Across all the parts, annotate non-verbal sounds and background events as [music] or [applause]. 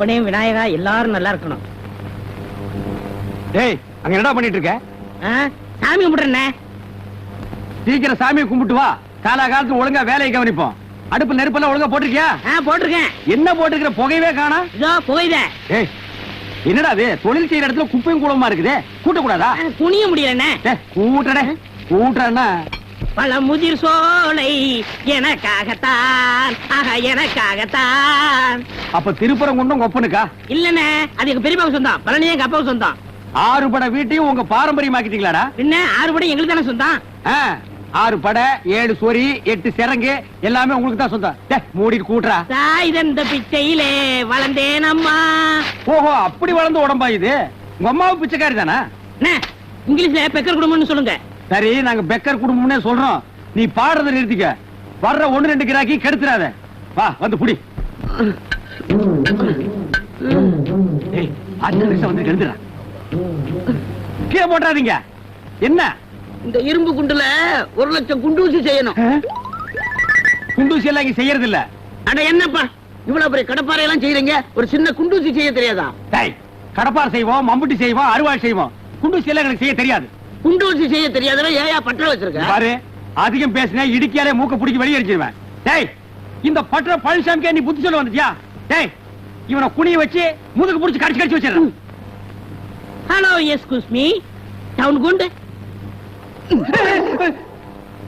அப்பனே விநாயகா எல்லாரும் நல்லா இருக்கணும். டேய் அங்க என்னடா பண்ணிட்டு இருக்க சாமி கும்பிடுறேண்ணே சீக்கிரம் சாமியை கும்பிட்டு வா. காலா காலத்து ஒழுங்கா வேலையை கவனிப்போம். அடுப்பு நெருப்பெல்லாம் ஒழுங்கா போட்டிருக்கியா? ஆ போட்டிருக்கேன். என்ன போட்டுக்கிற புகையவே காணா? இதோ புகையுதே ஏய் என்னடா அது தொழில் செய்யற இடத்துல குப்பையும் கூடமா இருக்குது? கூட்டக்கூடாதா? குனிய முடியலண்ணே. டேய், கூட்டுறடே கூட்டுறன்னா? பழமுதிர் சோலை எனக்காகத்தான். ஆக எனக்காகத்தான். அப்ப திருப்பரங்குன்றம் ஒப்பனுக்கா? இல்லண்ணே அது எங்க பெரியப்பாவுக்கு சொந்தம். பழனி எங்க அப்பாவுக்கு சொந்தம். ஆறு பட வீட்டையும் உங்க பாரம்பரியமாக்கிட்டீங்களாடா? பின்ன ஆறு படம் எங்களுக்கு தானே சொந்தம்? ஆறு படை ஏழு சொறி எட்டு சிறங்கு எல்லாமே உங்களுக்கு தான் சொந்தம். மூடிட்டு கூட்டுறா. தந்த பிச்சையிலே வளர்ந்தேன் அம்மா. ஓஹோ அப்படி வளர்ந்த உடம்பா இது? உங்க அம்மாவும் பிச்சைக்காரி தானா? இங்கிலீஷ்ல பெக்கர் குடும்பம்னு சொல்லுங்க. சரி நாங்க பெக்கர் குடும்பம்னே சொல்றோம். நீ பாடுறத நிறுத்திக்க. வர்ற ஒண்ணு ரெண்டு கிராக்கி கெடுத்துறாத. வா வந்து புடி. ஏய், அஞ்சு நிமிஷம் வந்து கெடுத்துறா கீழே போட்டுறாதீங்க. என்ன? இந்த இரும்பு குண்டுல ஒரு லட்சம் குண்டு ஊசி செய்யணும்? குண்டூசி எல்லாம் இங்க செய்யறது இல்ல அட என்னப்பா? இவ்வளவு பெரிய கடப்பாறை எல்லாம் செய்யறீங்க? ஒரு சின்ன குண்டூசி செய்ய தெரியாதா? டேய் கடப்பார் செய்வோம் மம்புட்டி செய்வோம் அருவாள் செய்வோம். குண்டூசி எல்லாம் எனக்கு செய்ய தெரியாது. குண்டூசி செய்ய தெரியாதவன் ஏயா பற்ற வச்சிருக்க? பாரு அதிகம் பேசினா இடிக்காலே மூக்க பிடிச்சி வெளியே அடிச்சிருவேன் டேய் இந்த பற்ற பழனிசாமிக்கே நீ புத்தி சொல்ல வந்துட்டியா? டேய் இவனை குனிய வச்சு முதுகு பிடிச்சி கடிச்சு கடிச்சு வச்சிடறேன். ஹலோ எஸ்கூஸ் மீ டவுன் குண்டு.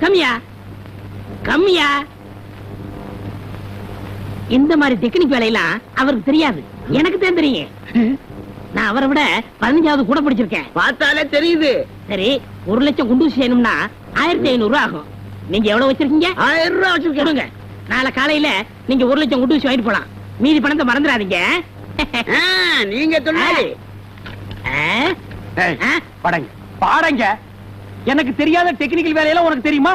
கம்மியா கம்மியா இந்த மாதிரி டெக்னிக் வேலையெல்லாம் அவருக்கு தெரியாது. எனக்கு தான் தெரியும். நான் அவரை விட பதினஞ்சாவது கூட படிச்சிருக்கேன். பார்த்தாலே தெரியுது. சரி ஒரு லட்சம் குண்டூசி செய்யணும்னா ஆயிரத்தி ஐநூறு ரூபாய் ஆகும். நீங்க எவ்வளவு வச்சிருக்கீங்க? ஆயிரம் ரூபாய் வச்சிருக்கேன். கொடுங்க. நாளை காலையில நீங்க ஒரு லட்சம் குண்டூசி வாங்கிட்டு போலாம். மீதி பணத்தை மறந்துடாதீங்க. நீங்க சொன்னாலே? படங்க. பாடங்க. எனக்கு தெரியாத டெக்னிக்கல் வேலையெல்லாம் உனக்கு தெரியுமா?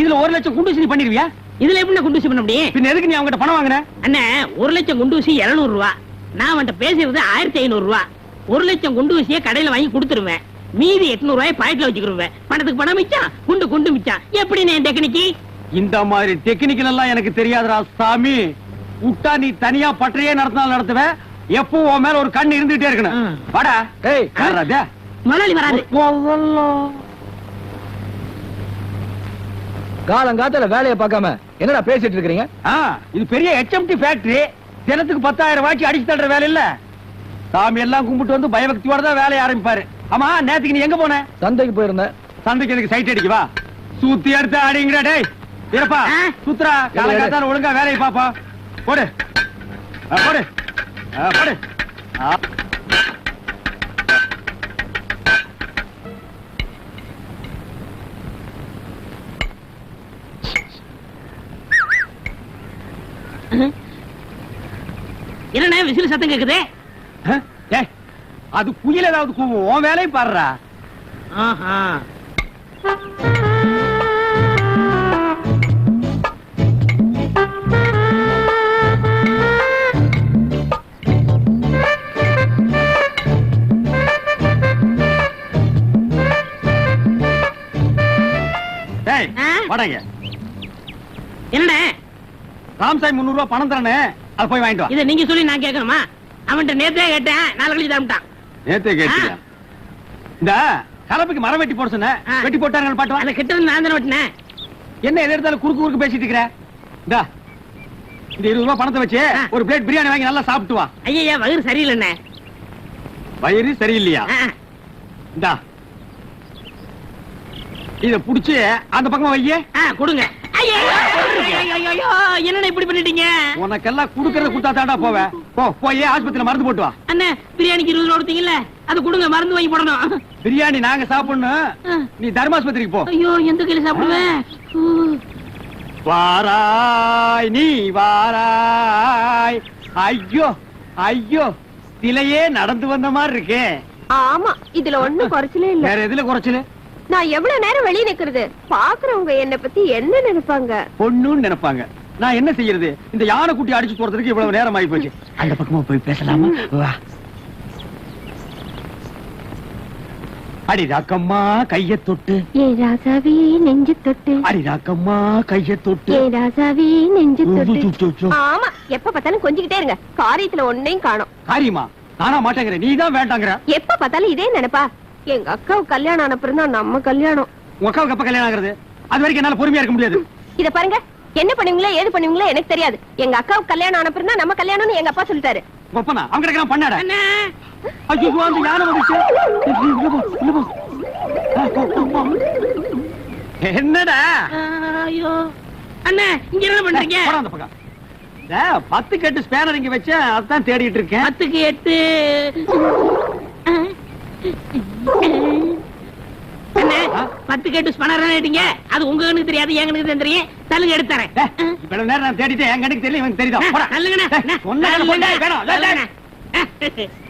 இதுல ஒரு லட்சம் குண்டூசி நீ பண்ணிருவியா இதுல எப்படி குண்டூசி பண்ண முடியும்? பின்ன எதுக்கு நீ அவங்ககிட்ட பணம் வாங்குன? அண்ணே ஒரு லட்சம் குண்டூசி இருநூறு ரூபா. நான் அவன்கிட்ட பேசுறது ஆயிரத்தி ஐநூறு ரூபா. ஒரு லட்சம் குண்டூசியை கடையில வாங்கி கொடுத்துருவேன். மீதி எட்நூறு ரூபாய் பாக்கெட்ல வச்சுக்கிருவேன். பணத்துக்கு பணம் மிச்சம் குண்டு குண்டு மிச்சம் எப்படி நான் டெக்னிக்கு? இந்த மாதிரி டெக்னிக்கல் எல்லாம் எனக்கு தெரியாதுடா சாமி. விட்டா நீ தனியா பற்றையே நடத்தினாலும் நடத்துவேன் எப்பவும் உன் மேல ஒரு கண் இருந்துட்டே இருக்கணும். வாடா. ஏய் இது? முதலாளி வராது. காலங்காத்தால வேலையை பார்க்காம என்னடா பேசிட்டு இருக்கீங்க ஆ, இது பெரிய HMT ஃபேக்டரி தினத்துக்கு பத்தாயிரம் வாக்கி அடிச்சு தள்ளுற வேலை இல்ல. சாமி எல்லாம் கும்பிட்டு வந்து பயபக்தியோட தான் வேலையை ஆரம்பிப்பாரு. ஆமா நேத்துக்கு நீ எங்க போன? சந்தைக்கு போயிருந்தேன் சந்தைக்கு எனக்கு சைட் அடிக்க வா. சுத்தி எடுத்து அடிங்கடா டேய். இருப்பா ஆ? சுத்ரா காலங்காத்தால ஒழுங்கா வேலையை பாப்பா. போடு. ஆ, போடு. ஆ, போடு. ஆ. என்னண்ணே விசில் சத்தம் கேக்குதே? ஆ? அது புயல் ஏதாவது கூவும் உன் வேலையை பாடுறா ஆஹா? வாடங்க என்னண்ணே? ராம்சாய் முந்நூறு ரூபாய் பணம் தரனே அதை போய் வாங்கிட்டு இத நீங்க சொல்லி நான் கேட்கணுமா? அவன்கிட்ட நேத்தே கேட்டேன் நாலு கழிச்சு தரமிட்டான் நேத்தே கேட்டியா இந்த கலப்புக்கு மரம் வெட்டி போட சொன்ன. வெட்டி போட்டாங்க பாட்டு. அந்த கிட்ட நான் தானே வெட்டினேன். என்ன எது எடுத்தாலும் குறுக்கு குறுக்கு பேசிட்டு இருக்கிற? இந்தா இந்த இருபது ரூபாய் பணத்தை வச்சு. ஒரு பிளேட் பிரியாணி வாங்கி நல்லா சாப்பிட்டு வா. ஐயா வயிறு சரியில்லைண்ணே. வயிறு சரியில்லையா? இந்தா இத புடிச்சு அந்த பக்கமா வையே. கொடுங்க. ஐயோ, ஐயோ, ஐயோ, ஐயோ, என்னண்ணே இப்படி பண்ணிட்டீங்க? உனக்கெல்லாம் குடுக்கறத குடுத்தா தாண்டா போவேன் போ போய் ஆஸ்பத்திரியில மருந்து போட்டு வா. அண்ணே பிரியாணிக்கு இருபது ரூபா கொடுத்தீங்கல்ல அது கொடுங்க மருந்து வாங்கி போடணும். பிரியாணி நாங்க சாப்பிடணும். நீ தர்மாஸ்பத்திரிக்கு போ. ஐயோ எந்த கையில சாப்பிடுவேன். வாராய் நீ வாராய். ஐயோ ஐயோ சிலையே நடந்து வந்த மாதிரி இருக்கே. ஆமா இதுல ஒண்ணும் குறைச்சலே இல்ல. வேற எதுல குறைச்சல? நான் எவ்வளவு நேரம் வெளிய நிக்கிறது? பாக்குறவங்க என்ன பத்தி என்ன நினைப்பாங்க? பொண்ணுன்னு நினைப்பாங்க. நான் என்ன செய்யறது? இந்த யானை குட்டி அடிச்சு போறதுக்கு இவ்வளவு நேரம் ஆகி போச்சு அந்த பக்கமா போய் பேசலாமா? வா. அடி ராக்கம்மா கைய தொட்டு. ஏ ராசாவே நெஞ்சு தொட்டு. அடி ராக்கம்மா கைய தொட்டு. ஏ ராசாவே நெஞ்சு தொட்டு. ஆமா எப்ப பார்த்தாலும் கொஞ்சிக்கிட்டே இருங்க. காரியத்துல ஒன்னையும் காணோம். காரியமா? நானா மாட்டேங்கிற நீ தான் வேண்டாங்கிற. எப்ப பார்த்தாலும் இதே நினைப்பா. எங்க அக்காவுக்கு கல்யாணம் ஆனப்புறம் தான் நம்ம கல்யாணம். உங்க அக்காவுக்கு எப்ப கல்யாணம் ஆகுறது? அது வரைக்கும் என்னால பொறுமையா இருக்க முடியாது. இத பாருங்க. என்ன பண்ணுவீங்களோ ஏது பண்ணுவீங்களோ எனக்கு தெரியாது. எங்க அக்காவுக்கு கல்யாணம் ஆனப்புறம் தான் நம்ம கல்யாணம்னு எங்க அப்பா சொல்லிட்டாரு. அப்பனா அவங்க கிட்ட நான் பண்ணாட அண்ணே! ஐயோ அந்த யானை வந்துச்சு. என்னடா? ஐயோ. அண்ணே இங்க என்ன பண்றீங்க? போடா அந்த பக்கம். இந்த பத்து கட்டு ஸ்பேனர் இங்க வச்சேன் அதான் தேடிட்டு இருக்கேன். பத்துக்கு எட்டு? பத்து கட்டு ஸ்பனர் ஆயிட்டீங்க அது உங்க கண்ணுக்கு தெரியாது என் கண்ணுக்கு தெரியும். தள்ளுங்க எடுத்துறேன் இவ்வளவு நேரம் நான் தேடிட்டேன் என் கண்ணுக்கு தெரியல இவனுக்கு தெரியுதா? போடா. தள்ளுங்கண்ணே.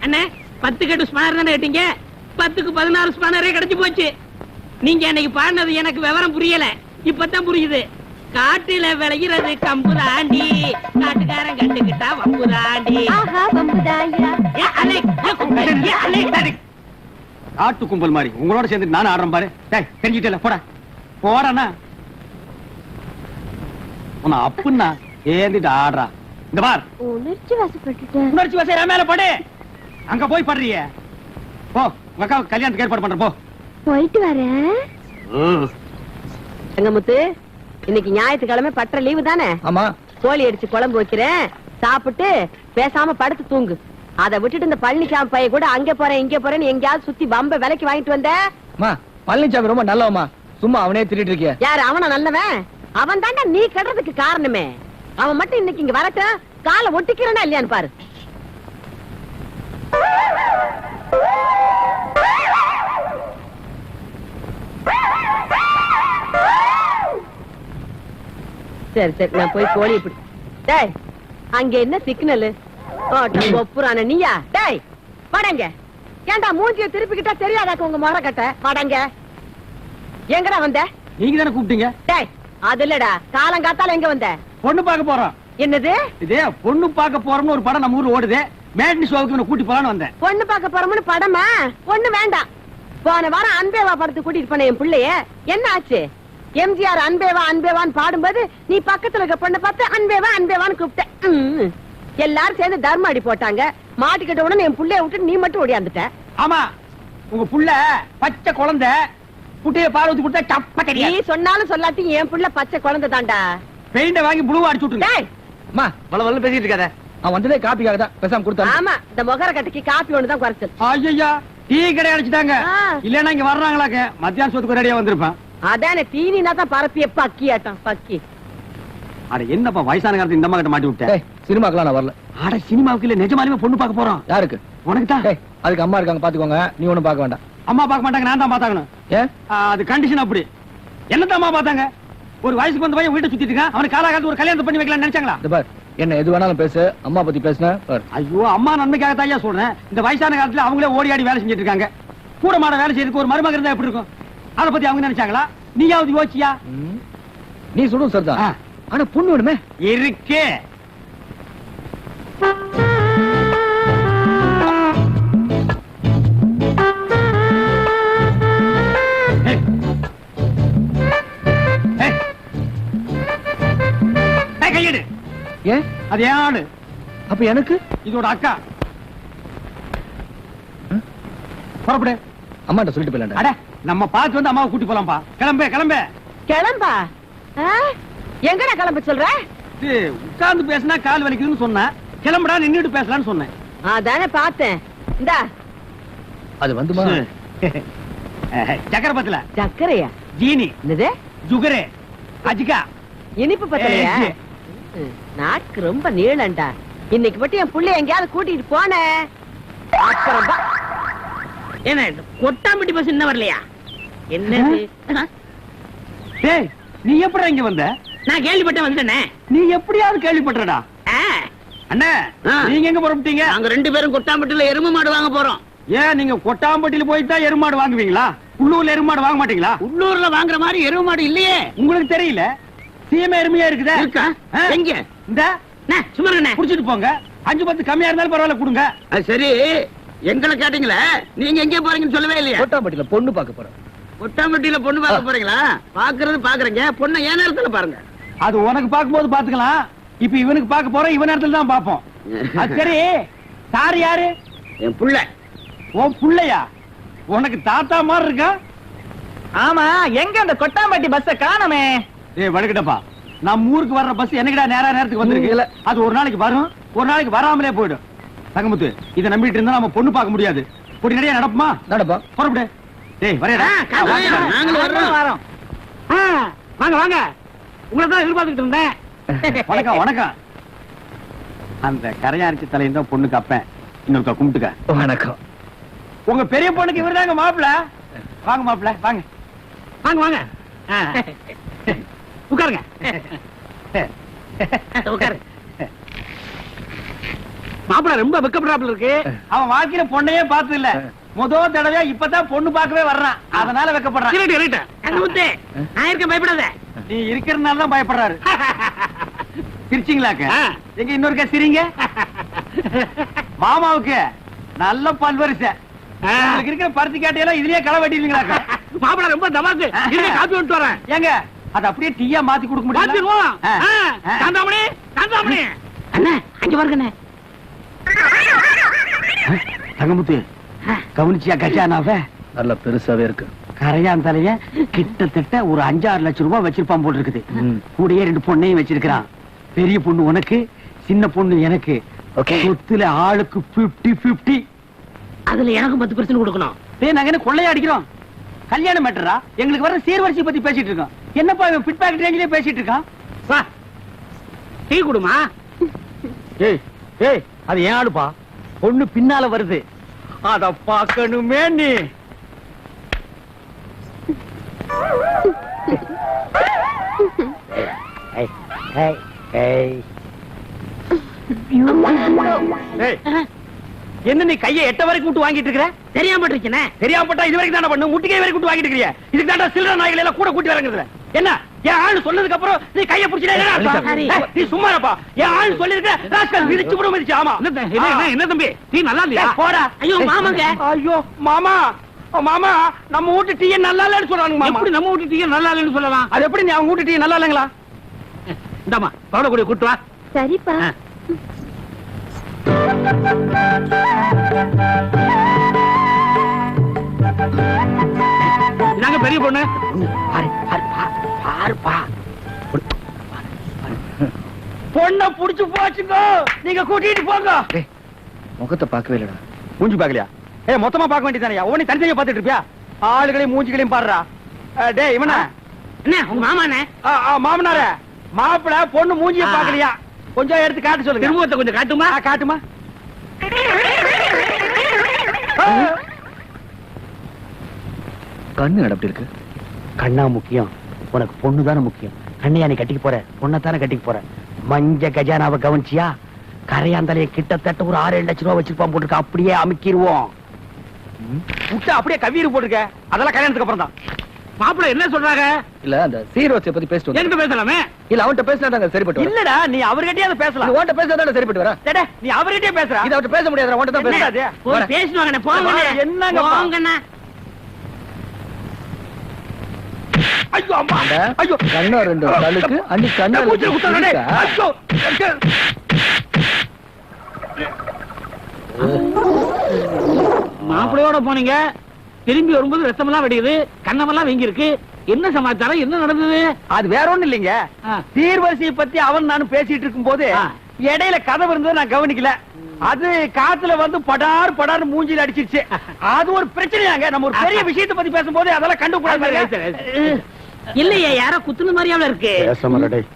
அண்ணே, பத்து கட்டு ஸ்பனர் தானே கேட்டீங்க பத்துக்கு பதினாறு ஸ்பனரே கிடைச்சு போச்சு. நீங்க அன்னைக்கு பாடினது எனக்கு விவரம் புரியல. இப்பதான் புரியுது. காட்டுல விளைகிறது கம்பு தாண்டி காட்டுக்காரன் கண்டுகிட்டா வம்பு தாண்டி காட்டு கும்பல் மாதிரி. உங்களோட சேர்ந்து நானும் ஆடுறேன் பாரு. டேய் தெரிஞ்சிட்டல போடா. போடாண்ணா. உன்னை அப்புன்னா ஏந்திட்டு ஆடுறா. இந்த பார். உணர்ச்சி வசப்பட்டுட்டேன். உணர்ச்சி வசையா மேல படு. அங்க போய் படுறிய. போ உங்க அக்காவுக்கு கல்யாணத்துக்கு ஏற்பாடு பண்ற போ. போயிட்டு வரேன். தங்கமுத்து இன்னைக்கு ஞாயிற்றுக்கிழமை பற்ற லீவு தானே? ஆமா. கோழி அடிச்சு குழம்பு வைக்கிறேன். சாப்பிட்டு பேசாம படுத்து தூங்கு. அதை விட்டுட்டு இந்த பழனிசாமி பைய கூட அங்க போறேன் இங்க போறேன்னு எங்கேயாவது சுத்தி பம்ப விலைக்கு வாங்கிட்டு வந்த? அம்மா பழனிசாமி ரொம்ப நல்லவம்மா. சும்மா அவனே திட்டிட்டு இருக்கிய. யாரு அவன நல்லவன்? அவன் தாண்டா நீ கெடுறதுக்கு காரணமே. அவன் மட்டும் இன்னைக்கு இங்க வரட்டும். காலை ஒட்டிக்கிறனா இல்லையான்னு பாரு. சரி சரி நான் போய் கோழி பிடி டேய் அங்க என்ன சிக்னல் ஒப்புறான நீயா? டேய் வடங்க ஏன்டா மூஞ்சிய திருப்பிக்கிட்டா தெரியாதாக்க உங்க முறை கட்ட வடங்க எங்கடா வந்த? நீங்க தானே கூப்பிட்டீங்க. டேய் அது இல்லடா. காலங்காத்தால எங்க வந்த? பொண்ணு பார்க்க போறோம். என்னது? இதே பொண்ணு பார்க்க போறோம்னு ஒரு படம் நம்ம ஊர்ல ஓடுது. மேட்னி ஷோவுக்கு கூட்டி போலான்னு வந்தேன். பொண்ணு பார்க்க போறோம்னு படமா? பொண்ணு வேண்டாம். போன வாரம் அன்பேவா படத்துக்கு கூட்டிட்டு போன என் பிள்ளைய. என்ன ஆச்சு? எம்ஜிஆர் அன்பேவா அன்பேவான்னு பாடும்போது நீ பக்கத்துல இருக்க பொண்ணை பார்த்து அன்பேவா அன்பேவான்னு கூப்பிட்ட. எல்லாரும் சேர்ந்து தர்ம அடி போட்டாங்க. மாட்டிக்கிட்ட உடனே என் புள்ளைய விட்டு நீ மட்டும் ஓடியாந்துட்ட. ஆமா உங்க புள்ள பச்சை குழந்தை குட்டிய பால் ஊத்தி கொடுத்தா சப்ப நீ தெரியாது சொன்னாலும் சொல்லாட்டி என் புள்ள பச்சை குழந்தை தான்டா பெயிண்ட வாங்கி புழுவா அடிச்சு விட்டுருங்க டேய். அம்மா வள வள பேசிட்டு இருக்காத. அவன் வந்ததே காப்பிக்காக தான். பேசாம கொடுத்தான் ஆமா இந்த முகர கட்டைக்கு காப்பி ஒண்ணுதான் குறைச்சல். ஐயா டீ கடை அடிச்சிட்டாங்க. இல்லன்னா இங்க வர்றாங்களாக்க? மத்தியான சோத்துக்கு ரெடியா வந்திருப்பேன். அதானே தீனினா தான் பரப்பிய பக்கி ஆட்டம் பக்கி. அட என்னப்பா வயசான காலத்துல இந்த கிட்ட மாட்டி விட்டேன்? சினிமாக்கெல்லாம் நான் வரல. அட சினிமாவுக்கு இல்ல நிஜமாலுமே பொண்ணு பார்க்க போறோம். யாருக்கு? உனக்கு தான்? அதுக்கு அம்மா இருக்காங்க பாத்துக்கோங்க. நீ ஒண்ணும் பார்க்க வேண்டாம். அம்மா பார்க்க மாட்டாங்க நான் தான் ஆ, அது கண்டிஷன் அப்படி. என்னத்த அம்மா பார்த்தாங்க? ஒரு வயசுக்கு வந்த பையன் வீட்டை சுத்திட்டு இருக்கான் அவனுக்கு காலாகாலத்து ஒரு கல்யாணம் பண்ணி வைக்கலாம்னு நினைச்சாங்களா? என்ன எது வேணாலும் பேசு. அம்மா பத்தி பேசுன பார். ஐயோ அம்மா நன்மைக்காக தான் சொல்றேன். இந்த வயசான காலத்துல அவங்களே ஓடி ஆடி வேலை செஞ்சுட்டு இருக்காங்க. கூட மாட வேலை செய்யறதுக்கு ஒரு மருமக இருந்தா எப்படி இருக்கும்? அதை பத்தி அவங்க நினைச்சாங்களா? நீயாவது யோசிச்சியா. நீ சொல்லும் சரிதான். ஆ. ஆனா பொண்ணு வேணுமே? இருக்கே. ஏன் அது ஏன் அப்ப எனக்கு? இதோட அக்கா. புறப்படு. அம்மாட்ட சொல்லிட்டு போயிடலாம் அட நம்ம பார்த்து வந்து அம்மாவை கூட்டி போலாம்பா கிளம்பு கிளம்பு. கிளம்பா? ஆ? எங்கடா கிளம்ப சொல்ற? இது உட்கார்ந்து பேசினா கால் வலிக்குதுன்னு சொன்னேன் கிளம்புடா நின்னுட்டு பேசலாம்னு சொன்னேன். அதானே பார்த்தேன். இந்தா. அது வந்துமா? சக்கரபத்துல. சர்க்கரையா ஜீனி. என்னது? ஜுகரே. அஜிகா. இனிப்பு பத்தலையா? நாக்கு ரொம்ப நீளண்டா. இன்னைக்கு மட்டும் என் புள்ளைய எங்கேயாவது கூட்டிட்டு போனேன் அப்புறம் என்ன கொட்டாம்பட்டி பஸ் இன்னும் வரலையா? என்னது? நீ எப்படி இங்க வந்த? நான் கேள்விப்பட்டேன் வந்துட்டேனே நீ எப்படியாவது கேள்விப்பட்டடா அண்ணே. நீங்க எங்க புறப்பட்டீங்க? நாங்க ரெண்டு பேரும் கொட்டாம்பட்டில எருமை மாடு வாங்க போறோம். ஏன் நீங்க கொட்டாம்பட்டியில போயிட்டு தான் எருமாடு வாங்குவீங்களா? உள்ளூர்ல எருமாடு வாங்க மாட்டீங்களா? உள்ளூர்ல வாங்குற மாதிரி எருமை மாடு இல்லையே. உங்களுக்கு தெரியல? சீமை எருமையா இருக்குதா. இருக்கா? எங்க? இந்த இருங்கண்ணே. புடிச்சிட்டு போங்க. அஞ்சு பத்து கம்மியா இருந்தாலும் பரவாயில்ல கொடுங்க. சரி. எங்களை கேட்டீங்களே? நீங்க எங்க போறீங்கன்னு சொல்லவே இல்லையா. கோட்டாம்பட்டியில பொண்ணு பார்க்க போறேன் ஒட்டாம்பட்டியில பொண்ணு பார்க்க போறீங்களா? பாக்குறது பாக்குறீங்க பொண்ணை ஏன் நேரத்துல பாருங்க. அது உனக்கு பார்க்கும்போது பாத்துக்கலாம் இப்ப இவனுக்கு பார்க்க போறோம் இவன் நேரத்துல தான் பாப்போம் அது சரி சார் யாரு? என் புள்ள. உன் புள்ளையா? உனக்கு தாத்தா மாதிரி இருக்கா? ஆமா எங்க அந்த கொட்டாம்பட்டி பஸ்ஸ காணமே? ஏய் வழுக்கிட்டப்பா நம்ம ஊருக்கு வர்ற பஸ் என்னைக்குடா நேரா நேரத்துக்கு வந்திருக்கு? இல்ல. அது ஒரு நாளைக்கு வரும் ஒரு நாளைக்கு வராமலே போயிடும். தங்கமுத்து இதை நம்பிட்டு இருந்தா நம்ம பொண்ணு பார்க்க முடியாது. ஒரு நிறைய நடப்புமா? நடப்பா. புறப்படு. டேய் வரையடா. நாங்களும். வரோம் வாங்க வாங்க. உங்களை தான் எதிர்பார்த்துட்டு இருந்தேன். வணக்கம் வணக்கம். அந்த கரையாரிச்சி தலையின் தான் பொண்ணுக்கு அப்பேன் இன்னொருக்கா கும்பிட்டுக்க. வணக்கம். உங்க பெரிய பொண்ணுக்கு இவர்தாங்க மாப்பிள? வாங்க மாப்பிள வாங்க. வாங்க வாங்க. உட்காருங்க. உட்காரு. மாப்பிள ரொம்ப வெக்கப்படுறாப்புல இருக்கு. அவன் வாழ்க்கையில பொண்ணையே பார்த்தது இல்ல. முதல் தடவையா இப்பதான் பொண்ணு பார்க்கவே வர்றான். அதனால வெக்கப்படுறான். நான் இருக்கேன் பயப்படாத. நீ இருக்கிறதுனால தான் பயப்படுறாரு. சிரிச்சிங்களாக்க எங்க இன்னொருக்கா சிரிங்க? மாமாவுக்கு நல்ல பல்வரிசை. இருக்கிற பருத்தி காட்டையெல்லாம் இதுலயே களை வெட்டிடுவீங்களாக்க? மாப்பிள ரொம்ப இருங்க, காப்பி விட்டு வரேன். ஏங்க அது அப்படியே டீயா மாத்தி கொடுக்க முடியும் காந்தாமணி காந்தாமணி அண்ணா அங்க தங்கமுத்து கவனிச்சியா கஜானாவ? நல்ல பெருசாவே இருக்கு. கரையான் தலைய கிட்டத்தட்ட ஒரு அஞ்சாறு லட்சம் ரூபாய் வச்சிருப்பான் போல் இருக்குது. கூடயே ரெண்டு பொண்ணையும் வச்சிருக்கிறான். பெரிய பொண்ணு உனக்கு சின்ன பொண்ணு எனக்கு. சொத்துல ஆளுக்கு பிப்டி பிப்டி அதுல எனக்கும் பத்து பர்சன்ட் கொடுக்கணும். டேய் நாங்க என்ன கொள்ளையா அடிக்கிறோம்? கல்யாணம் மேட்டரா? எங்களுக்கு வர சீர்வரிசை பத்தி பேசிட்டு இருக்கோம். என்னப்பா இவன் பிட் பேக்கெட் ரேஞ்சிலே பேசிட்டு இருக்கான்? வா டீ குடுமா? ஏய் ஏய் அது ஏன் ஆளுப்பா? பொண்ணு பின்னால வருது. அத பாக்கணுமே நீ. என்ன நீ கையை எட்ட வரைக்கும் விட்டு வாங்கிட்டு இருக்கிற? தெரியாம இருக்கேனே தெரியாம பட்டா இது வரைக்கும் தானே பண்ணு? முட்டிக்கை வரைக்கும் விட்டு வாங்கிட்டு இருக்கிறிய. இதுக்கு தாண்டா சில்லற நாய்களை எல்லாம் கூட கூட்டி வரங்கிறதுல. என்ன? என் ஆளு சொன்னதுக்கு அப்புறம் நீ கைய புடிச்சிட்டே நீ சும்மா இருப்பா என் ஆளு சொல்லிருக்க ராஸ்கல் மிதிச்சு விட மிதிச்சு ஆமா. என்ன தம்பி? டீ நல்லா ஏய், போடா. ஐயோ மாமாங்க. ஐயோ மாமா. ஓ, மாமா நம்ம வீட்டு டீ நல்லா இல்லைன்னு சொல்றாங்க மாமா. எப்படி நம்ம வீட்டு டீ நல்லா இல்லைன்னு சொல்லலாம்? அது எப்படி நீ அவங்க வீட்டு டீ நல்லா இல்லைங்களா? இந்தாமா பவுட கூட கூட்டு வா. சரிப்பா. ஆ. இதாங்க பெரிய பொண்ணு? பொண்ண புடிச்சு போச்சுங்க. நீங்க கூட்டிட்டு போங்க. முகத்தை பார்க்கவே இல்லடா. மூஞ்சி பாக்கலையா ஏ மொத்தமா பார்க்க வேண்டியதானயா ஒவ்வொரு தனித்தனியா பாத்துட்டு இருப்பியா? ஆளுகளையும் மூஞ்சிகளையும் பாடுறா. டேய் இவனா. என்ன உங்க ஆ, மாமனார. மாப்பிள பொண்ணு மூஞ்சிய. பாக்கலையா கொஞ்சம் எடுத்து காட்ட சொல்லுங்க. திருமுகத்தை கொஞ்சம் காட்டுமா? ஆ, காட்டுமா. கண்ணு அப்படி இருக்கு. கண்ணா முக்கியம். உனக்கு பொண்ணு தானே முக்கியம். கண்ணையா நீ கட்டிக்க போற பொண்ணை தானே கட்டிக்க போற. மஞ்ச கஜானாவை கவனிச்சியா? கரையாந்தலைய கிட்டத்தட்ட ஒரு ஆறு ஏழு லட்சம் ரூபாய் வச்சிருப்பான் போட்டுருக்க அப்படியே அமுக்கிடுவோம். விட்டு அப்படியே கவியர் போட்டுருக்க அதெல்லாம் கல்யாணத்துக்கு அப்புறம் தான். மாப்பிள என்ன சொல்றாங்க? இல்ல அந்த சீரோச்சை பத்தி பேசிட்டு. என்கிட்ட பேசலாமே? இல்ல அவன்கிட்ட பேசினா சரிப்பட்டு இல்லடா நீ அவர்கிட்டயே பேசலாம். உன்கிட்ட பேசினா சரிப்பட்டு வர நீ அவர்கிட்டயே பேசுற இத அவன்கிட்ட பேச முடியாது உன்கிட்ட தான் அது? போய் பேசிட்டு வாங்கண்ணே போங்கண்ணே என்னங்க பா? போங்கண்ணே ஐயோ அம்மா. ஐயோ. கண்ணா ரெண்டு கழுக்கு அன்னி கண்ணா மூச்சுல குத்துறா, டேய். ஐயோ. மாப்பிளையோட போனீங்க. திரும்பி வரும்போது ரத்தமெல்லாம் வெடிக்குது கண்ணமெல்லாம் வீங்கி இருக்கு என்ன சமாச்சாரம்? என்ன நடந்தது? அது வேற ஒண்ணும் இல்லைங்க. ஆ. சீர்வரிசையை பத்தி அவன் நானும் பேசிட்டு இருக்கும் போது. இடையில கதவு இருந்தது நான் கவனிக்கல. அது காத்துல வந்து படார் படார் மூஞ்சில அடிச்சிருச்சு. [laughs] அது ஒரு பிரச்சனையாங்க. நம்ம ஒரு பெரிய விஷயத்தை பத்தி பேசும்போது அதெல்லாம் கண்டுக்கூடாது இல்லையே யாரோ குத்துன மாதிரியாவில் இருக்கு. பேசமலடே.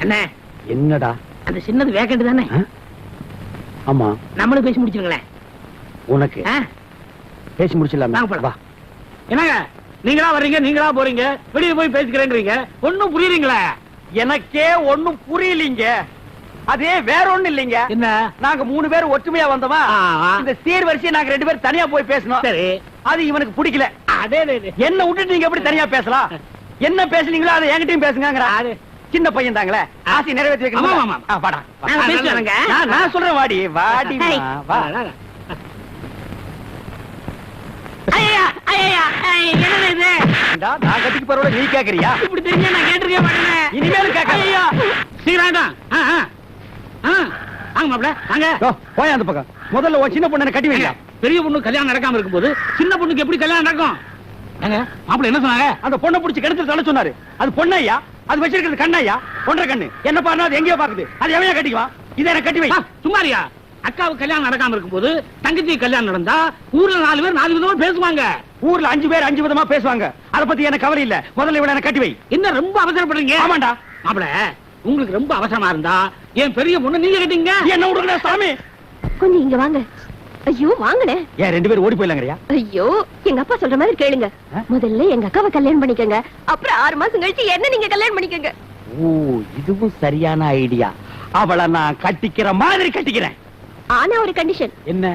அண்ணே என்னடா? அந்த சின்னது வேக்கண்ட் தானே? ஆமா. நம்மளும் பேசி முடிச்சிருங்களேன். உனக்கு? பேசி முடிச்சிடலாம். போலாம். என்னங்க? நீங்களா வர்றீங்க நீங்களா போறீங்க? வெளியே போய் பேசிக்கிறேன்றீங்க. ஒண்ணும் புரியுறீங்களா எனக்கே ஒண்ணும் புரியலீங்க. அதே வேற ஒண்ணும் இல்லைங்க. என்ன? நாங்க மூணு பேர் ஒற்றுமையா வந்தோமா? ஆ. இந்த சீர்வரிசையை நாங்க ரெண்டு பேரும் தனியா போய் பேசணும். சரி. அது இவனுக்கு பிடிக்கல. அதே அதே, அதே. என்ன விட்டுட்டு நீங்க எப்படி தனியா பேசலாம்? என்ன பேசுனீங்களோ அதை என்கிட்டயும் பேசுங்க அது. சின்ன பையன் தாங்களே. ஆசை நிறைவேற்றி வைக்கணும். வாடா. நான் சொல்றேன் வாடி வாடி. வா நீ கேக்குறியா? இப்படி தெரிஞ்சா நான் கேட்டிருக்க மாட்டேனே. இனிமேலும் கேட்காத. ஐயோ. சீக்கிரம் வாங்க. மாப்ள வாங்க போய் அந்த பக்கம். முதல்ல சின்ன பொண்ணை கட்டி வைங்க. பெரிய பொண்ணு கல்யாணம் நடக்காம இருக்கும்போது சின்ன பொண்ணுக்கு எப்படி கல்யாணம் நடக்கும்? மாப்பிள்ள என்ன சொன்னாங்க? அந்த பொண்ணை புடிச்சு கிடத்துல தள்ள சொன்னாரு. அது பொண்ணையா அது வச்சிருக்கிறது கண்ணையா ஒன்றரை கண்ணு. என்ன பண்ணா அது எங்கேயோ பாக்குது. அது எவையா கட்டிக்குவான் இதை எனக்கு கட்டி வை. சும்மாரியா அக்காவுக்கு கல்யாணம் நடக்காம இருக்கும்போது தங்கச்சி கல்யாணம் நடந்தா ஊர்ல நாலு பேர் நாலு விதமா பேசுவாங்க. ஊர்ல அஞ்சு பேர் அஞ்சு விதமா பேசுவாங்க. அத பத்தி எனக்கு கவலை இல்ல. முதல்ல இவனை எனக்கு கட்டி வை. என்ன ரொம்ப அவசரப்படுறீங்க? ஆமாண்டா. மாப்பிள உங்களுக்கு ரொம்ப அவசரமா இருந்தா என் பெரிய பொண்ணு நீங்க கேட்டீங்க என்ன விடுங்கடா சாமி. கொஞ்சம் இங்க வாங்க. ஐயோ வாங்கனே ஏன் ரெண்டு பேரும் ஓடி போயிடலாங்கறியா ஐயோ எங்க அப்பா சொல்ற மாதிரி கேளுங்க? முதல்ல எங்க அக்காவை கல்யாணம் பண்ணிக்கங்க. அப்புறம் ஆறு மாசம் கழிச்சு என்ன நீங்க கல்யாணம் பண்ணிக்கங்க. ஓ இதுவும் சரியான ஐடியா. அவளை நான் கட்டிக்கிற மாதிரி கட்டிக்கிறேன். ஆனா ஒரு கண்டிஷன் என்ன?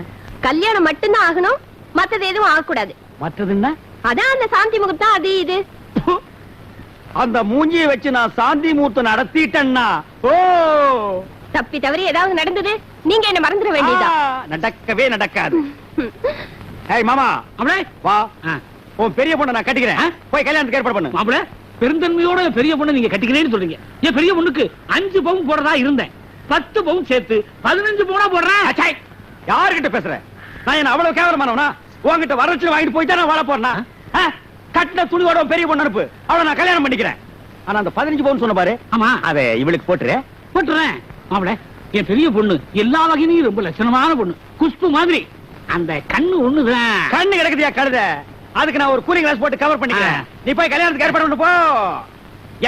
கல்யாணம் மட்டும்தான் ஆகணும் மத்தது எதுவும் ஆகக்கூடாது. மற்றதுன்னா அதான் அந்த சாந்தி முகூர்த்தம் அது இது. அந்த மூஞ்சியை வச்சு நான் சாந்தி மூர்த்தம் நடத்திட்டேன்னா ஓ! தப்பி தவறி ஏதாவது நடந்தது நீங்க என்ன மறந்துட வேண்டியதா? நடக்கவே நடக்காது. [laughs] ஏய் மாமா. மாப்பிள. வா. ஆ, உன் பெரிய பொண்ணை நான் கட்டிக்கிறேன்? போய் கல்யாணத்துக்கு ஏற்பாடு பண்ணு. மாப்பிள பெருந்தன்மையோட என் பெரிய பொண்ணு நீங்க கட்டிக்கிறேன்னு சொல்றீங்க. என் பெரிய பொண்ணுக்கு அஞ்சு பவுன் போடுறதா இருந்தேன். பத்து பவுன் சேர்த்து பதினஞ்சு பவுனா போடுறேன். யாருகிட்ட பேசுற? நான் என்ன அவ்வளவு கேவலமானவனா? உன்கிட்ட வரச்சு வாங்கிட்டு போய் தான் நான் வாழ போறேனா? கட்டின துணியோட பெரிய பொண்ணு அனுப்பு. அவளை நான் கல்யாணம் பண்ணிக்கிறேன். ஆனா அந்த பதினஞ்சு பவுன் சொன்ன பாரு. ஆமா. அதை இவளுக்கு போட்டுரு போட்டுறேன். மாப்பிள என் பெரிய பொண்ணு எல்லா வகையிலும் ரொம்ப லட்சணமான பொண்ணு. குஷ்பு மாதிரி. அந்த கண்ணு ஒண்ணுதான். கண்ணு கிடக்குதியா கழுத? அதுக்கு நான் ஒரு கூலிங் கிளாஸ் போட்டு கவர் பண்ணிக்கிறேன். நீ போய் கல்யாணத்துக்கு ஏற்பாடு பண்ணு போ.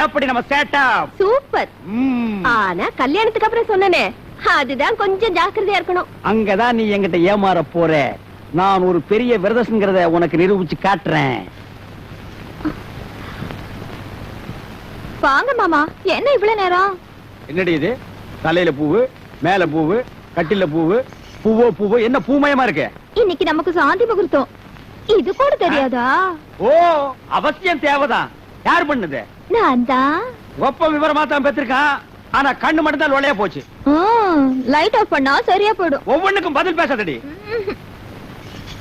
எப்படி நம்ம சேட்டா சூப்பர். ஆனா கல்யாணத்துக்கு அப்புறம் சொன்னனே அதுதான் கொஞ்சம் ஜாக்கிரதையா இருக்கணும். அங்கதான் நீ என்கிட்ட ஏமாற போற. நான் ஒரு பெரிய விரதஸ்ங்கிறத உனக்கு நிரூபிச்சு காட்டுறேன். வாங்க மாமா என்ன இவ்வளவு நேரம்? என்னடி இது? தலையில பூவு மேல பூவு கட்டில பூவு பூவோ பூவோ என்ன பூமயமா இருக்கு? இன்னைக்கு நமக்கு சாந்தி முகூர்த்தம். இது கூட தெரியாதா? ஓ அவசியம் தேவைதான். யார் பண்ணுது? நான் தான் ஒப்ப விவரமா தான் பெற்றிருக்கான் ஆனா கண்ணு மட்டும் தான் லொலையா போச்சு லைட் ஆஃப் பண்ணா சரியா போயிடும். ஒவ்வொன்னுக்கும் பதில் பேசாதடி.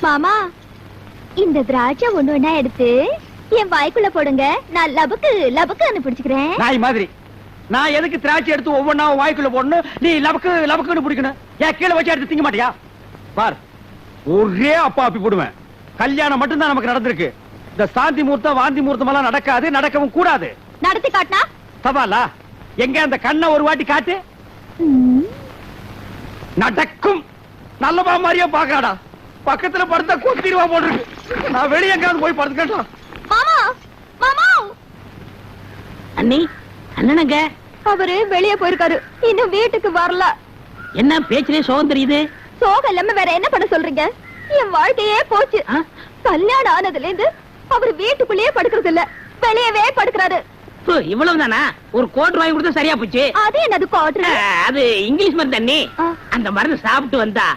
மாமா இந்த திராட்சை ஒண்ணு ஒண்ணா எடுத்து என் வாய்க்குள்ள போடுங்க. நான் லபக்கு லபக்கு பிடிச்சுக்கிறேன் நாய் மாதிரி. நான் எதுக்கு திராட்சை எடுத்து ஒவ்வொன்னா வாய்க்குள்ள போடணும்? நீ லபக்கு லபக்குன்னு பிடிக்கணும். ஏன் கீழே வச்சு எடுத்து திங்க மாட்டியா? பார் ஒரே அப்பா அப்பி போடுவேன். கல்யாணம் மட்டும்தான் நமக்கு நடந்திருக்கு. இந்த சாந்தி முகூர்த்தம் வாந்தி முகூர்த்தம் எல்லாம் நடக்காது நடக்கவும் கூடாது. நடத்தி காட்டினா? சவாலா எங்க அந்த கண்ணை ஒரு வாட்டி காட்டு. நடக்கும். நல்லவா மாதிரியே பாக்கறாடா பக்கத்துல படுத்தா கொத்திடுவா போட்டிருக்கு நான் வெளியே எங்காவது போய் படுத்துக்கட்டா. மாமா மாமா! அண்ணி அண்ணனுங்க. அவரு வெளிய போயிருக்காரு. இன்னும் வீட்டுக்கு வரல. என்ன பேச்சிலே சோகம் தெரியுது? சோகம் இல்லாம வேற என்ன பண்ண சொல்றீங்க? என் வாழ்க்கையே போச்சு? கல்யாணம் ஆனதுல இருந்து அவர் வீட்டுக்குள்ளேயே படுக்கிறது இல்ல வெளியவே படுக்கிறாரு. இவ்வளவுதானா? ஒரு கோட் வாங்கி கொடுத்தா சரியா போச்சு? அது என்னது காட்டுற அது இங்கிலீஷ் மருந்து தண்ணி. அந்த மருந்து சாப்பிட்டு வந்தா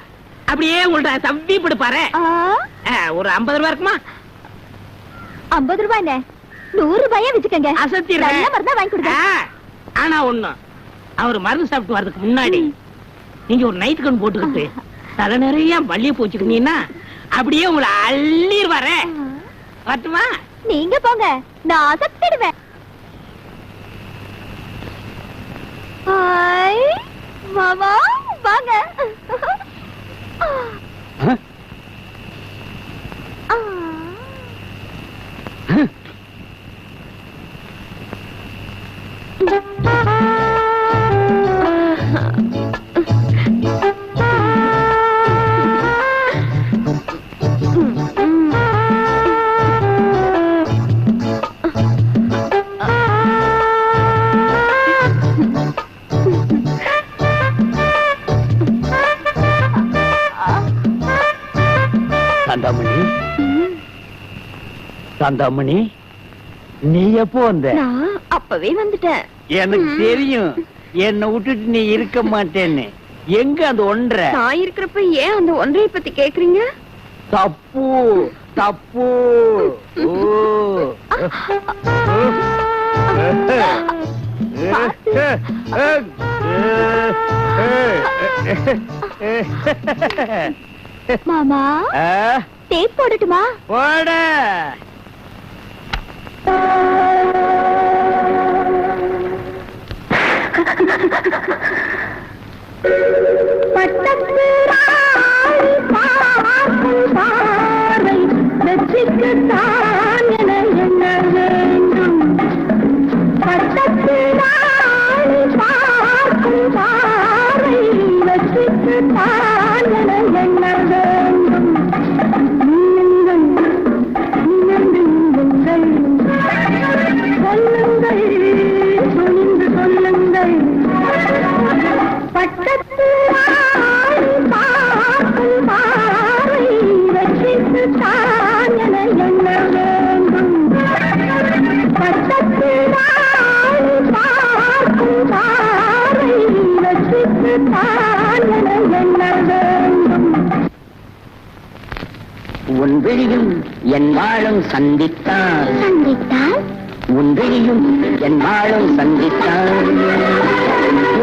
அப்படியே உங்கள்ட்ட தப்பி படுப்பாரு. ஒரு ஐம்பது ரூபா இருக்குமா? ஐம்பது ரூபாய் என்ன? நூறு ரூபாயே வச்சுக்கோங்க. அசத்திடுறேன். நல்ல மருந்தா வாங்கி கொடுங்க. ஆனா ஒண்ணு. அவர் மருந்து சாப்பிட்டு வர்றதுக்கு முன்னாடி நீங்க ஒரு நைட் கண் போட்டுக்கிட்டு தலை நிறைய மல்லிகை பூச்சிக்கிட்டீங்கன்னா அப்படியே உங்களை அள்ளிடுவாரு வரட்டுமா? நீங்க போங்க. நான் அசத்திடுவேன். ஹாய். மாமா வாங்க. ஆ. சாந்தாமணி சாந்தாமணி நீ எப்போ வந்த? அப்பவே வந்துட்டேன். எனக்கு தெரியும். என்னை விட்டுட்டு நீ இருக்க மாட்டேன்னு. எங்க அந்த ஒன்றை? நான் இருக்கிறப்ப ஏன் அந்த ஒன்றைய பத்தி கேக்குறீங்க? தப்பு தப்பு. ஓ. மாமா டேப் போடட்டுமா? போடு. பட்டத்து ராணி பார்க்கும் பார்வை வெற்றிக்குத்தான். உன் விழியும் என் வாழும் சந்தித்தான். சந்தித்தால்? உன் விழியும் என் வாழும் சந்தித்தான்.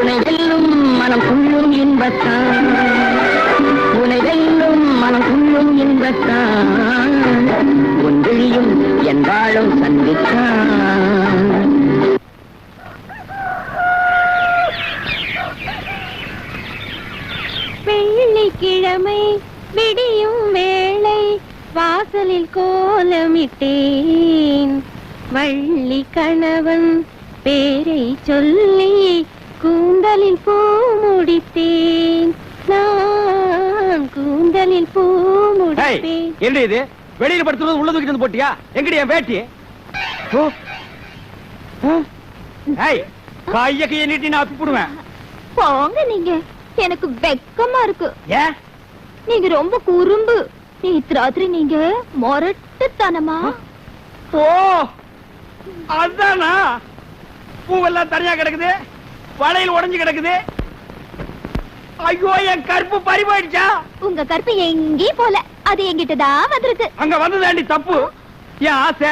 உனை வெல்லும் மனம் குள்ளும் இன்பத்தான். உனை வெல்லும் மனம் குள்ளும் இன்பத்தான். உன் விழியும் என் வாழும் சந்தித்தான். வெள்ளிக்கிழமை விடியும் வேளை வாசலில் கோலமிட்டேன். வள்ளி கணவன் பேரை சொல்லி கூந்தலில் பூ முடித்தேன். நான் கூந்தலில் பூ முடித்தேன். என்ன இது? வெளியில படுத்துறது உள்ள தூக்கிட்டு வந்து போட்டியா? எங்கடி என் வேட்டி? கைய கைய நீட்டி நான் அப்பிடுவேன் போங்க நீங்க. எனக்கு வெக்கமா இருக்கு. நீங்க ரொம்ப குறும்பு. நேத்து ராத்திரி நீங்க மொரட்டுத்தனமா? ஓ அதானா? பூவெல்லாம் தனியா கிடக்குது. வளையல் உடைஞ்சு கிடக்குது. ஐயோ என் கருப்பு பறி போயிடுச்சா? உங்க கற்பு எங்கேயும் போல. அது எங்கிட்ட தான் வந்திருக்கு. அங்க வந்ததாண்டி தப்பு. என் ஆசை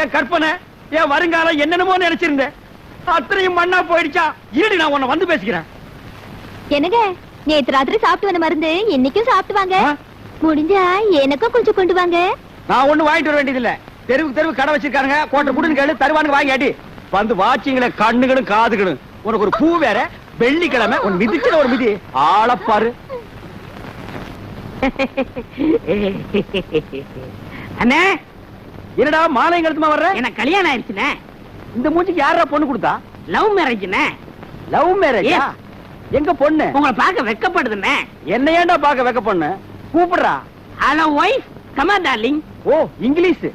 என் கற்பனை என் வருங்காலம் என்னென்னமோ நினைச்சிருந்தேன். அத்தனையும் மண்ணா போயிடுச்சா? இருடி நான் உன்னை வந்து பேசிக்கிறேன். என்னங்க நேத்து ராத்திரி சாப்பிட்டு வந்த மருந்து இன்னைக்கும் சாப்பிட்டு வாங்க? முடிஞ்சா எனக்கும் கொஞ்சம் கொண்டு வாங்க. நான் ஒண்ணு வாங்கிட்டு வர வேண்டியது இல்ல தெருவுக்கு தெருவு கடை வச்சிருக்காங்க கோட்டை குடுன்னு கேளு தருவானுங்க வாங்கி அடி. வந்து வாச்சிங்களே கண்ணுகளும் காதுகளும். உனக்கு ஒரு பூ வேற வெள்ளிக்கிழமை உன் மிதிக்கிற ஒரு மிதி. ஆளப்பாரு அண்ணே என்னடா மாலை கழுத்துமா வர்ற? எனக்கு கல்யாணம் ஆயிடுச்சுண்ணே. இந்த மூஞ்சிக்கு யாரா பொண்ணு கொடுத்தா? லவ் மேரேஜ்ண்ணே லவ் மேரேஜா எங்க பொண்ணு? உங்களை பார்க்க வெக்கப்படுதுண்ணே என்ன ஏன்டா பாக்க வைக்க பொண்ணு கூப்பிடுறா. Hello wife comma darling oh English.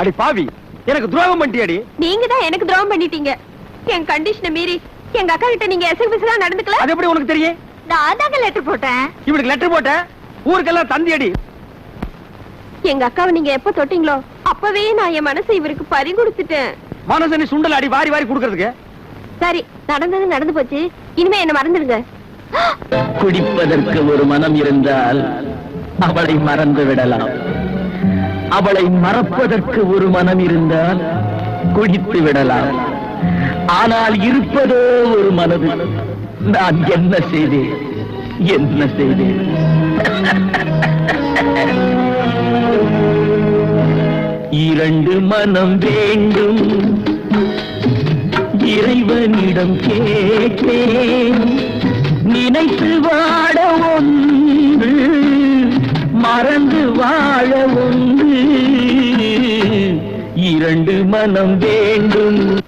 அடி பாவி எனக்கு துரோகம் பண்ணிட்டியடி. நீங்க தான் எனக்கு துரோகம் பண்ணிட்டீங்க. என் கண்டிஷனை மீறி எங்க அக்கா கிட்ட நீங்க எசகு நடந்துக்கல? அது எப்படி உனக்கு தெரியும்? நான் தாங்க லெட்டர் போட்டேன். இவனுக்கு லெட்டர் போட்ட ஊருக்கெல்லாம் தந்தி அடி எங்க அக்காவை நீங்க எப்ப தொட்டீங்களோ அப்பவே நான் என் மனசை இவருக்கு பறி கொடுத்துட்டேன். மனசு நீ சுண்டல் அடி வாரி வாரி கொடுக்கறதுக்கு. சரி நடந்தது நடந்து போச்சு. இனிமே என்ன மறந்துடுங்க. குடிப்பதற்கு ஒரு மனம் இருந்தால் அவளை மறந்து விடலாம். அவளை மறப்பதற்கு ஒரு மனம் இருந்தால் குடித்து விடலாம். ஆனால் இருப்பதோ ஒரு மனது. நான் என்ன செய்தேன்? என்ன செய்தேன்? இரண்டு மனம் வேண்டும். இறைவனிடம் கேட்டேன். நினைத்து வாட ஒன்று மறந்து வாழ ஒன்று. இரண்டு மனம் வேண்டும்.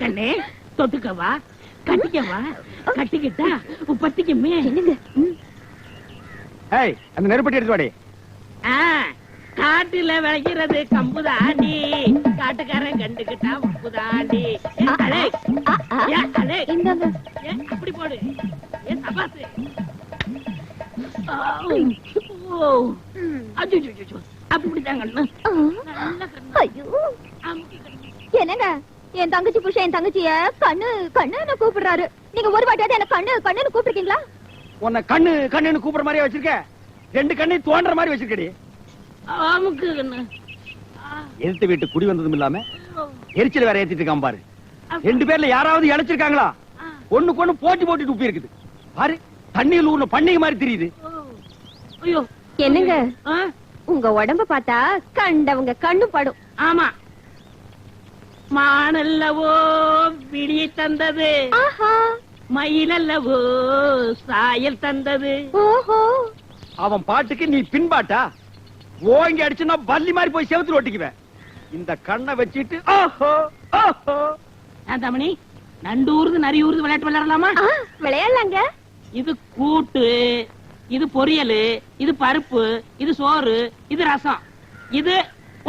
கண்ணே தொத்துக்கவா கட்டிக்கவா? கட்டிக்கிட்டா பத்திக்குமே ஏய் அந்த நெருப்பட்டி எடுத்து வாடி. காட்டுல விளைக்கிறது கம்புதாண்டி. காட்டுக்காரன் கண்டுகிட்டா உப்புதாண்டி. அப்படி போடு. ஏன் சபாசு. அப்படி தாங்க ஐயோ. என்னங்க? என் தங்கச்சி புருஷன் என் தங்கச்சிய கண்ணு கண்ணுன்னு கூப்பிடுறாரு. நீங்க ஒரு வாட்டியாவது என்ன கண்ணு கண்ணுன்னு கூப்பிட்டுருக்கீங்களா? உன்னை கண்ணு கண்ணுன்னு கூப்பிடுற மாதிரியே வச்சிருக்க? ரெண்டு கண்ணை தோன்ற மாதிரி வச்சிருக்கடி. கண்ணு. எதிர்த்து வீட்டு குடி வந்ததும் இல்லாம எரிச்சல் வேற ஏத்திட்டு இருக்கான் பாரு. ரெண்டு பேர்ல யாராவது இழைச்சிருக்காங்களா ஒண்ணுக்கு ஒண்ணு போட்டி போட்டு துப்பி இருக்குது. பாரு தண்ணியில் ஊர்ல பண்டிகை மாதிரி தெரியுது. என்னங்க? உங்க உடம்ப பார்த்தா கண்டவங்க கண்ணு படும். ஆமா. மானல்லவோ விடியை தந்தது. ஆஹா. மயிலல்லவோ சாயல் தந்தது. ஓஹோ. அவன் பாட்டுக்கு நீ பின்பாட்டா? ஓங்கி அடிச்சுன்னா பல்லி மாதிரி போய் செவுத்துல ஒட்டிக்குவேன். இந்த கண்ணை வச்சிட்டு ஓஹோ ஓஹோ ஏன் தமணி நண்டூர்து நரியூர்து விளையாட்டு விளையாடலாமா? விளையாடலாங்க. இது கூட்டு இது பொரியல் இது பருப்பு இது சோறு இது ரசம். இது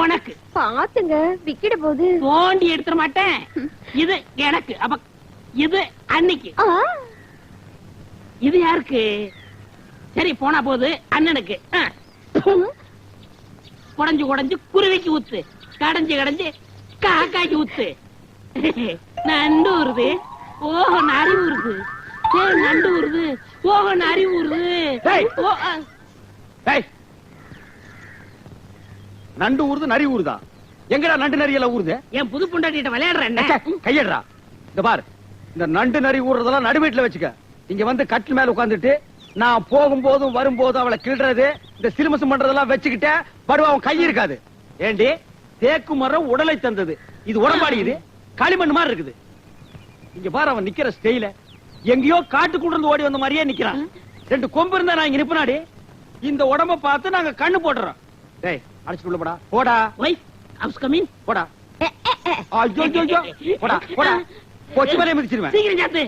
உனக்கு. பாத்துங்க விக்கிட போகுது தோண்டி எடுத்துட மாட்டேன். இது எனக்கு. அப்ப இது அன்னைக்கு. இது யாருக்கு? சரி போனா போது. அண்ணனுக்கு. குடஞ்சு குடஞ்சு குருவிக்கு ஊத்து. கடைஞ்சு கடைஞ்சு காக்காய்க்கு ஊத்து. நண்டு ஊறுது. ஓஹோ நரி ஏய், நண்டு ஊறுது. ஓஹோ நரி. டேய் நண்டு ஊறுது நரி ஊறுதா? எங்கடா நண்டு நரி எல்லாம் ஊறுது? என் புது பொண்டாட்டிட்ட விளையாடுறேன் ச்சே, கையடுறா. இந்த பார் இந்த நண்டு நரி ஊறுறதெல்லாம் நடு வீட்டுல வச்சுக்க. இங்க வந்து கட்டில் மேல உட்கார்ந்துட்டு நான் போகும்போதும் வரும்போதும் அவளை கிள்றது இந்த சிலுமசம் பண்றதெல்லாம் வச்சுக்கிட்ட படுவா அவன் கை இருக்காது. ஏண்டி தேக்கு மரம் உடலை தந்தது. இது உடம்பாடி இது? களிமண் மாதிரி இருக்குது. இங்க பாரு அவன் நிக்கிற ஸ்டைல எங்கேயோ காட்டுக்குள்ள இருந்து ஓடி வந்த மாதிரியே நிக்கிறான். ரெண்டு கொம்பு இருந்தா நான் இங்க நிப்பனாடி. இந்த உடம்ப பார்த்து நாங்க கண்ணு போடுறோம் டேய் அடிச்சுட்டு உள்ள போடா. போடா. ஒய்ஃப் ஹவுஸ் கமிங் போடா. [laughs] ஐயோ ஐயோ, போடா போடா. [laughs] கொச்சு மேலே மிதிச்சிருவேன் சீக்கிரம் சாத்து.